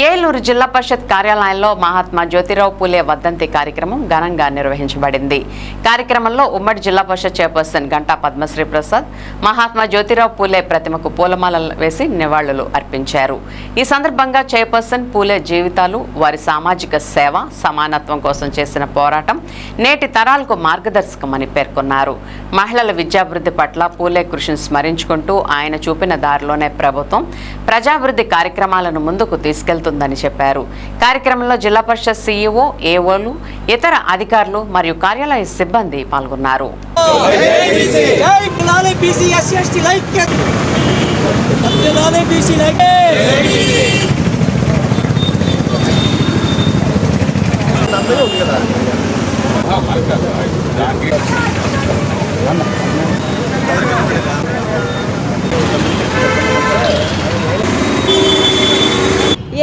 ఏలూరు జిల్లా పరిషత్ కార్యాలయంలో మహాత్మా జ్యోతిరావు పూలే వర్ధంతి కార్యక్రమం ఘనంగా నిర్వహించబడింది. కార్యక్రమంలో ఉమ్మడి జిల్లా పరిషత్ చైర్పర్సన్ గంటా పద్మశ్రీ ప్రసాద్ మహాత్మా జ్యోతిరావు పూలే ప్రతిమకు పూలమాలలు వేసి నివాళులు అర్పించారు. ఈ సందర్భంగా చైర్పర్సన్ పూలే జీవితాలు వారి సామాజిక సేవ సమానత్వం కోసం చేసిన పోరాటం నేటి తరాలకు మార్గదర్శకమని పేర్కొన్నారు. మహిళల విద్యాభివృద్ధి పట్ల పూలే కృషిని స్మరించుకుంటూ ఆయన చూపిన దారిలోనే ప్రభుత్వం ప్రజాభివృద్ధి కార్యక్రమాలను ముందుకు వెళ్తుందని చెప్పారు. కార్యక్రమంలో జిల్లా పరిషత్ సీఈఓ ఏఓలు ఇతర అధికారులు మరియు కార్యాలయ సిబ్బంది పాల్గొన్నారు. జై కదా బీసీ ఎస్సీ ఎస్టీ లైక్ పిలాలే బీసీ లైక్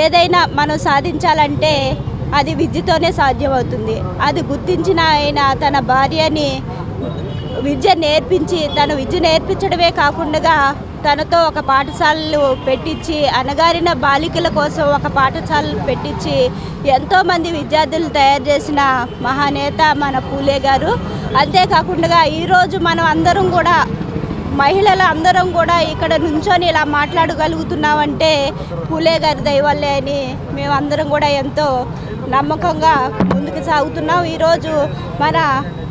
ఏదైనా మనం సాధించాలంటే అది విద్యతోనే సాధ్యమవుతుంది. అది గుర్తించిన ఆయన తన భార్యని విద్య నేర్పించి తన విద్య నేర్పించడమే కాకుండా తనతో ఒక పాఠశాలలు పెట్టించి అణగారిన బాలికల కోసం ఒక పాఠశాలలు పెట్టించి ఎంతోమంది విద్యార్థులు తయారు చేసిన మహానేత మన పూలే గారు. అంతేకాకుండా ఈరోజు మనం అందరం కూడా మహిళలు అందరం కూడా ఇక్కడ నుంచొని ఇలా మాట్లాడగలుగుతున్నామంటే పూలే గారి దయవల్లే అని మేమందరం కూడా ఎంతో నమ్మకంగా ముందుకు సాగుతున్నాం ఈరోజు మన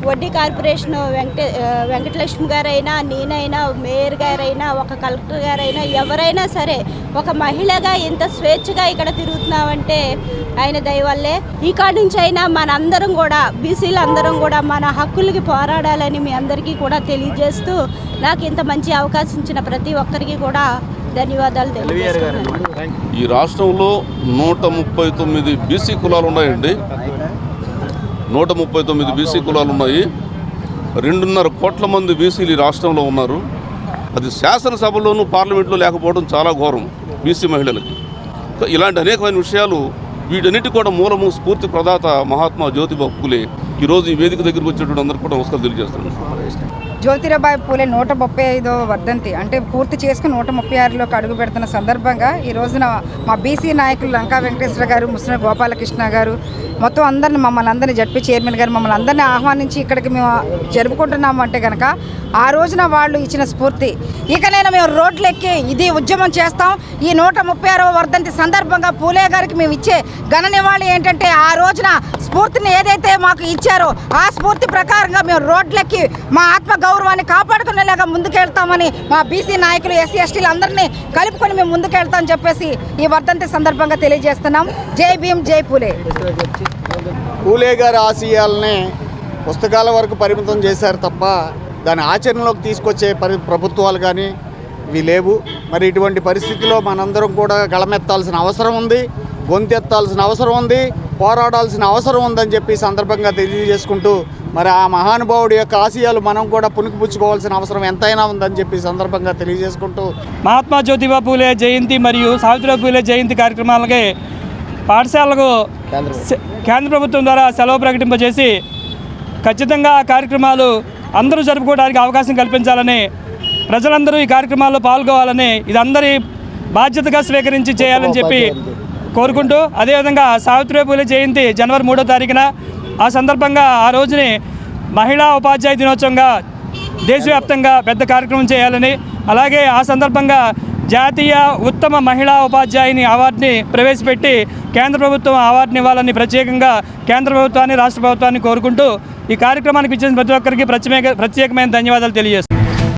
వడ్డీ కార్పొరేషన్ వెంకట వెంకటలక్ష్మి గారైనా నేనైనా మేయర్ గారైనా ఒక కలెక్టర్ గారైనా ఎవరైనా సరే ఒక మహిళగా ఇంత స్వేచ్ఛగా ఇక్కడ తిరుగుతున్నామంటే ఆయన దయవల్లే. ఈ నుంచి అయినా మనందరం కూడా బీసీలు అందరం కూడా మన హక్కులకి పోరాడాలని మీ అందరికీ కూడా తెలియజేస్తూ నాకు ఇంత మంచి అవకాశం ఇచ్చిన ప్రతి ఒక్కరికి కూడా ధన్యవాదాలు తెలియజేస్తున్నాను. ఈ రాష్ట్రంలో నూట ముప్పై తొమ్మిది బీసీ కులాలు ఉన్నాయండి. నూట ముప్పై తొమ్మిది బీసీ కులాలు ఉన్నాయి. రెండున్నర కోట్ల మంది బీసీలు ఈ రాష్ట్రంలో ఉన్నారు. అది శాసనసభలోనూ పార్లమెంట్లో లేకపోవడం చాలా ఘోరం బీసీ మహిళలకి. ఇలాంటి అనేకమైన విషయాలు వీటన్నిటి కూడా మూలము స్ఫూర్తి ప్రదాత మహాత్మా జ్యోతిబా పూలే ఈరోజు ఈ వేదిక దగ్గరకు వచ్చినటువంటి అందరికీ కూడా నమస్కారం తెలియజేస్తున్నాను జ్యోతిరాబాయి పూలే నూట ముప్పై ఐదో వర్ధంతి. అంటే పూర్తి చేసుకుని నూట ముప్పై ఆరులోకి అడుగు పెడుతున్న సందర్భంగా ఈ రోజున మా బీసీ నాయకులు లంకా వెంకటేశ్వర గారు ముస్లిం గోపాలకృష్ణ గారు మొత్తం అందరిని మమ్మల్ని అందరినీ జడ్పీ చైర్మన్ గారు మమ్మల్ని అందరినీ ఆహ్వానించి ఇక్కడికి మేము జరుపుకుంటున్నాము అంటే కనుక ఆ రోజున వాళ్ళు ఇచ్చిన స్ఫూర్తి. ఇక నేను మేము రోడ్లు ఎక్కి ఇది ఉద్యమం చేస్తాం. ఈ నూట ముప్పై ఆరవ వర్ధంతి సందర్భంగా పూలే గారికి మేము ఇచ్చే ఘన నివాళి ఏంటంటే ఆ రోజున స్ఫూర్తిని ఏదైతే మాకు ఇచ్చి ఇచ్చారో. ఆ స్ఫూర్తి ప్రకారంగా మేము రోడ్లెక్కి మా ఆత్మ గౌరవాన్ని కాపాడుకునేలాగా ముందుకెళ్తామని మా బీసీ నాయకులు ఎస్సీ ఎస్టీలు అందరినీ కలుపుకొని మేము ముందుకెళ్తామని చెప్పేసి ఈ వర్ధంతి సందర్భంగా తెలియజేస్తున్నాం. జై భీమ్ జై పూలే. పూలే గారి ఆశయాలని పుస్తకాల వరకు పరిమితం చేశారు తప్ప దాని ఆచరణలోకి తీసుకొచ్చే పరి ప్రభుత్వాలు కానీ ఇవి లేవు. మరి ఇటువంటి పరిస్థితిలో మనందరం కూడా గళమెత్తాల్సిన అవసరం ఉంది గొంతెత్తాల్సిన అవసరం ఉంది. పోరాడాల్సిన అవసరం ఉందని చెప్పి సందర్భంగా తెలియజేసుకుంటూ మరి ఆ మహానుభావుడి యొక్క ఆశయాలు మనం కూడా పుణికిపుచ్చుకోవాల్సిన అవసరం ఎంతైనా ఉందని చెప్పి సందర్భంగా తెలియజేసుకుంటూ మహాత్మా జ్యోతిబా పూలే జయంతి మరియు సావిత్రిబాయి పూలే జయంతి కార్యక్రమాలకి పాఠశాలకు కేంద్ర ప్రభుత్వం ద్వారా సెలవు ప్రకటింపజేసి ఖచ్చితంగా ఆ కార్యక్రమాలు అందరూ జరుపుకోవడానికి అవకాశం కల్పించాలని ప్రజలందరూ ఈ కార్యక్రమాల్లో పాల్గొవాలని ఇది అందరి బాధ్యతగా స్వీకరించి చేయాలని చెప్పి కోరుకుంటూ అదేవిధంగా సావిత్రి పూలే జయంతి జనవరి మూడో తారీఖున ఆ సందర్భంగా ఆ రోజుని మహిళా ఉపాధ్యాయ దినోత్సవంగా దేశవ్యాప్తంగా పెద్ద కార్యక్రమం చేయాలని అలాగే ఆ సందర్భంగా జాతీయ ఉత్తమ మహిళా ఉపాధ్యాయుని అవార్డుని ప్రవేశపెట్టి కేంద్ర ప్రభుత్వం అవార్డుని ఇవ్వాలని ప్రత్యేకంగా కేంద్ర ప్రభుత్వాన్ని రాష్ట్ర ప్రభుత్వాన్ని కోరుకుంటూ ఈ కార్యక్రమానికి ఇచ్చిన ప్రతి ఒక్కరికి ప్రత్యేక ప్రత్యేకమైన ధన్యవాదాలు తెలియజేస్తున్నాను.